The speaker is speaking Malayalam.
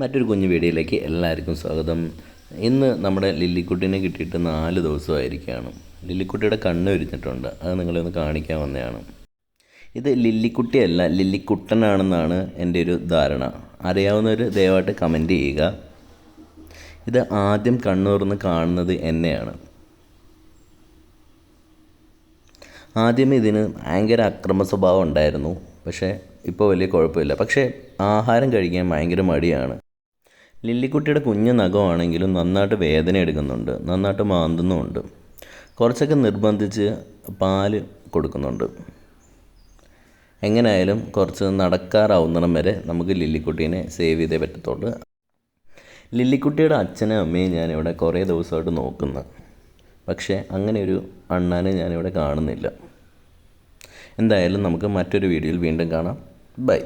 മറ്റൊരു കുഞ്ഞു വീഡിയോയിലേക്ക് എല്ലാവർക്കും സ്വാഗതം. ഇന്ന് നമ്മുടെ ലില്ലിക്കുട്ടിനെ കിട്ടിയിട്ട് നാല് ദിവസമായിരിക്കുകയാണ്. ലില്ലിക്കുട്ടിയുടെ കണ്ണ് വിരിഞ്ഞിട്ടുണ്ട്. അത് നിങ്ങളെ ഒന്ന് കാണിക്കാൻ വന്നതാണ്. ഇത് ലില്ലിക്കുട്ടിയല്ല ലില്ലിക്കുട്ടനാണെന്നാണ് എന്റെ ഒരു ധാരണ. അറിയാവുന്നവർ ദയവായിട്ട് കമന്റ് ചെയ്യുക. ഇത് ആദ്യം കണ്ണൂർന്ന് കാണുന്നത് എന്നെയാണ്. ആദ്യം ഇതിന് ഭയങ്കര അക്രമ സ്വഭാവം ഉണ്ടായിരുന്നു. പക്ഷേ ഇപ്പോൾ വലിയ കുഴപ്പമില്ല. പക്ഷേ ആഹാരം കഴിക്കാൻ ഭയങ്കര മടിയാണ്. ലില്ലിക്കുട്ടിയുടെ കുഞ്ഞു നഖമാണെങ്കിലും നന്നായിട്ട് വേദന എടുക്കുന്നുണ്ട് നന്നായിട്ട് മാന്തുന്നുമുണ്ട്. കുറച്ചൊക്കെ നിർബന്ധിച്ച് പാൽ കൊടുക്കുന്നുണ്ട്. എങ്ങനെയായാലും കുറച്ച് നടക്കാറാവുന്നിടം വരെ നമുക്ക് ലില്ലിക്കുട്ടീനെ സേവ് ചെയ്തേ പറ്റത്തുള്ളൂ. ലില്ലിക്കുട്ടിയുടെ അച്ഛനും അമ്മയും ഞാനിവിടെ കുറേ ദിവസമായിട്ട് നോക്കുന്നു. പക്ഷേ അങ്ങനെ ഒരു അണ്ണാനെ ഞാനിവിടെ കാണുന്നില്ല. എന്തായാലും നമുക്ക് മറ്റൊരു വീഡിയോയിൽ വീണ്ടും കാണാം. ബൈ.